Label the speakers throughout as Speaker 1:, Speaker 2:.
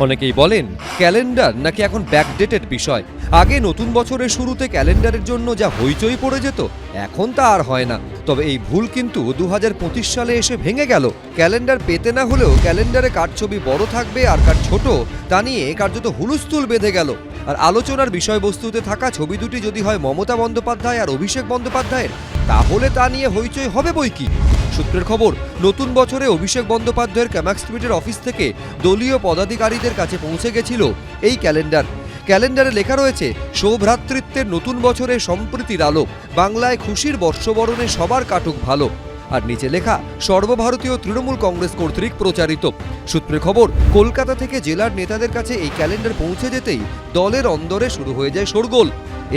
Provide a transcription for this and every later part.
Speaker 1: অনেকেই বলেন, ক্যালেন্ডার নাকি এখন ব্যাকডেটেড বিষয়। আগে নতুন বছরের শুরুতে ক্যালেন্ডারের জন্য যা হইচই পড়ে যেত, এখন তা আর হয় না। তবে এই ভুল কিন্তু দু হাজার পঁচিশ সালে এসে ভেঙে গেল। ক্যালেন্ডার পেতে না হলেও ক্যালেন্ডারে কার ছবি বড় থাকবে আর কার ছোট, তা নিয়ে কার্যত হুলুস্থুল বেঁধে গেল। আর আলোচনার বিষয়বস্তুতে থাকা ছবি দুটি যদি হয় মমতা বন্দ্যোপাধ্যায় আর অভিষেক বন্দ্যোপাধ্যায়ের, তাহলে তা নিয়ে হইচই হবে বই কি? সূত্রের খবর, নতুন বছরে অভিষেক বন্দ্যোপাধ্যায়ের ক্যামাক্স টুইটের অফিস থেকে দলীয় পদাধিকারীদের কাছে পৌঁছে গেছিল এই ক্যালেন্ডার। ক্যালেন্ডারে লেখা রয়েছে সৌভ্রাতৃত্বের নতুন বছরে সম্প্রীতির আলো, বাংলায় খুশির বর্ষবরণে সবার কাটুক ভালো। আর নিচে লেখা, সর্বভারতীয় তৃণমূল কংগ্রেস কর্তৃক প্রচারিত। সূত্রের খবর, কলকাতা থেকে জেলার নেতাদের কাছে এই ক্যালেন্ডার পৌঁছে যেতেই দলের অন্দরে শুরু হয়ে যায় শোরগোল।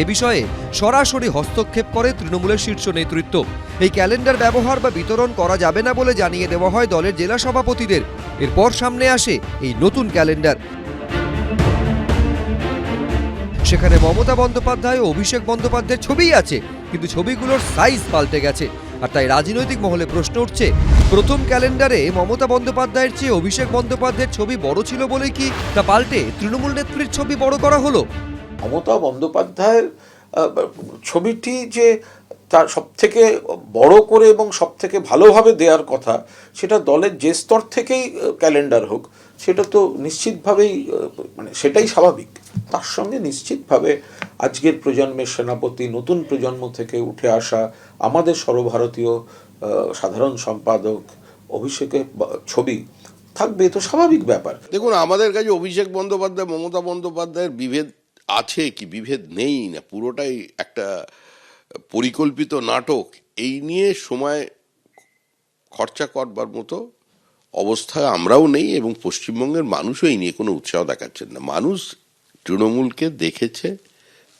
Speaker 1: এ বিষয়ে সরাসরি হস্তক্ষেপ করে তৃণমূলের শীর্ষ নেতৃত্ব। এই ক্যালেন্ডার ব্যবহার বা বিতরণ করা যাবে না বলে জানিয়ে দেওয়া হয় দলের জেলা সভাপতিদের। এরপর সামনে আসে এই নতুন ক্যালেন্ডার। সেখানে মমতা বন্দ্যোপাধ্যায় ও অভিষেক বন্দ্যোপাধ্যায়ের ছবিই আছে, কিন্তু ছবিগুলোর সাইজ পাল্টে গেছে। আর তাই রাজনৈতিক মহলে প্রশ্ন উঠছে, প্রথম ক্যালেন্ডারে মমতা বন্দ্যোপাধ্যায়ের চেয়ে অভিষেক বন্দ্যোপাধ্যায়ের ছবি বড় ছিল বলেই কি তা পাল্টে তৃণমূল নেত্রীর ছবি বড় করা হলো?
Speaker 2: মমতা বন্দ্যোপাধ্যায়ের ছবিটি যে তার সব থেকে বড় করে এবং সব থেকে ভালোভাবে দেওয়ার কথা, সেটা দলের যে স্তর থেকেই ক্যালেন্ডার হোক, সেটা তো নিশ্চিতভাবেই মানে সেটাই স্বাভাবিক। তার সঙ্গে নিশ্চিতভাবে আজকের প্রজন্মের সেনাপতি, নতুন প্রজন্ম থেকে উঠে আসা আমাদের সর্বভারতীয় সাধারণ সম্পাদক অভিষেকের ছবি থাকবে তো স্বাভাবিক ব্যাপার।
Speaker 3: দেখুন, আমাদের কাছে অভিষেক বন্দ্যোপাধ্যায়, মমতা বন্দ্যোপাধ্যায়ের বিভেদ আছে কি? বিভেদ নেই না? পুরোটাই একটা পরিকল্পিত নাটক। এই নিয়ে সময় খরচা করবার মতো অবস্থায় আমরাও নেই এবং পশ্চিমবঙ্গের মানুষও এই নিয়ে কোনো উৎসাহ দেখাচ্ছেন না। মানুষ তৃণমূলকে দেখেছে,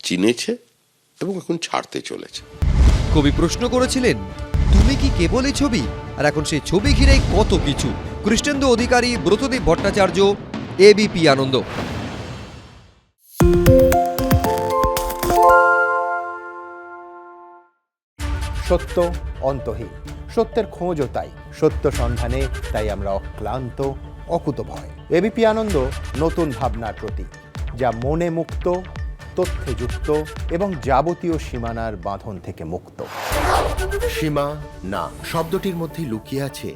Speaker 3: চিনেছে এবং এখন ছাড়তে চলেছে।
Speaker 1: কবি প্রশ্ন করেছিলেন, তুমি কি কেবলই ছবি? আর এখন সেই ছবি ঘিরেই কত কিছু? কৃষ্ণেন্দু অধিকারী, ব্রতদীপ ভট্টাচার্য এবিপি আনন্দ।
Speaker 4: সত্য অন্তহীন। সত্যের খোঁজও তাই। সত্য সন্ধানে তাই আমরা অক্লান্ত অকুতভয় এবিপি আনন্দ নতুন ভাবনার প্রতীক, যা মনে মুক্ত, তথ্যে যুক্ত এবং যাবতীয় সীমানার বাঁধন থেকে মুক্ত।
Speaker 5: সীমা না, শব্দটির মধ্যে লুকিয়ে আছে